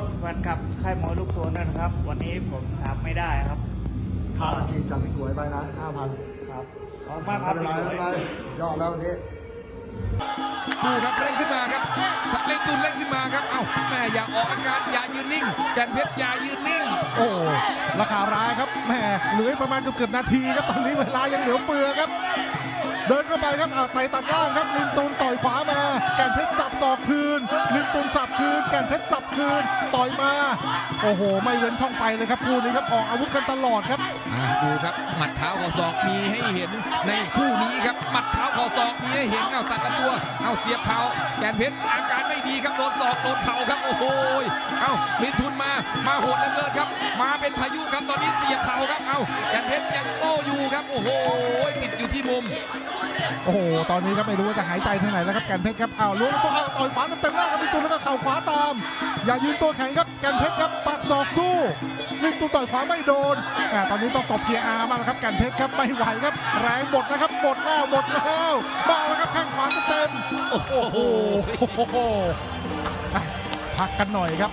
ษแฟนคลับค่ายมวยลูกโซนด้วยนะครับ วันนี้ผมทำไม่ได้ครับ ค่าอาชีพจากพี่กวยไปนะห้าพันครับขอบคุณมากคไม่รับเป็นไรไม่เป็นไรยอดแล้ววันนี้ ดูครับเร่งขึ้นมาครับเร่งตุนเร่งขึ้นมาครับ เอ้าแม่อย่าออกอาการอย่ายืนนิ่ง แกนเพชรอย่ายืนนิ่ง โอ้ราคาร้ายครับแหมเหลืออีกประมาณเกือบๆนาทีครับตอนนี้เวลายังเหลือเฟือครับ เดินเข้าไปครับเอาไต่ตัดล่างครับลินตูนต่ คืนลินตูนสับคืนแก่นเพชรสับคืนต่อยมา โอ้โห ไม่เว้นช่องไปเลยครับคู่นี้ครับออกอาวุธกันตลอดครับดูครับหมัดเท้าข่าศอกมีให้เห็นในคู่นี้ครับหมัดเท้าข่าศอกมีให้เห็นเอาตัดลำตัวเอาเสียบเข่าแกนเพชรอาการไม่ดีครับโดนศอกโดนเข่าครับโอ้โหเอามิทุนมามาโหดเหลือเกินครับ มาเป็นพายุครับตอนนี้เสียบเข่าครับเอาแกนเพชรยังโต้อยู่ครับโอ้โหติดอยู่ที่มุม โอ้โห ตอนนี้ครับไม่รู้ว่าจะหายใจทางไหนแล้วครับแก่นเพชรครับอ้าวล้วงตัวเอาต่อยขวาเต็มๆหน้าครับลินตูนแล้วก็เข่าขวาตาม อย่ายืนตัวแข็งครับแก่นเพชรครับปักศอกสู้ลินตูนต่อยขวาไม่โดนอ่าตอนนี้ต้องตบเกียร์อาร์มาแล้วครับแก่นเพชรครับไม่ไหวครับ แรงหมดนะครับหมดแล้วหมดแล้วมาแล้วครับแข้งขวาเต็มโอ้โหพักกันหน่อยครับ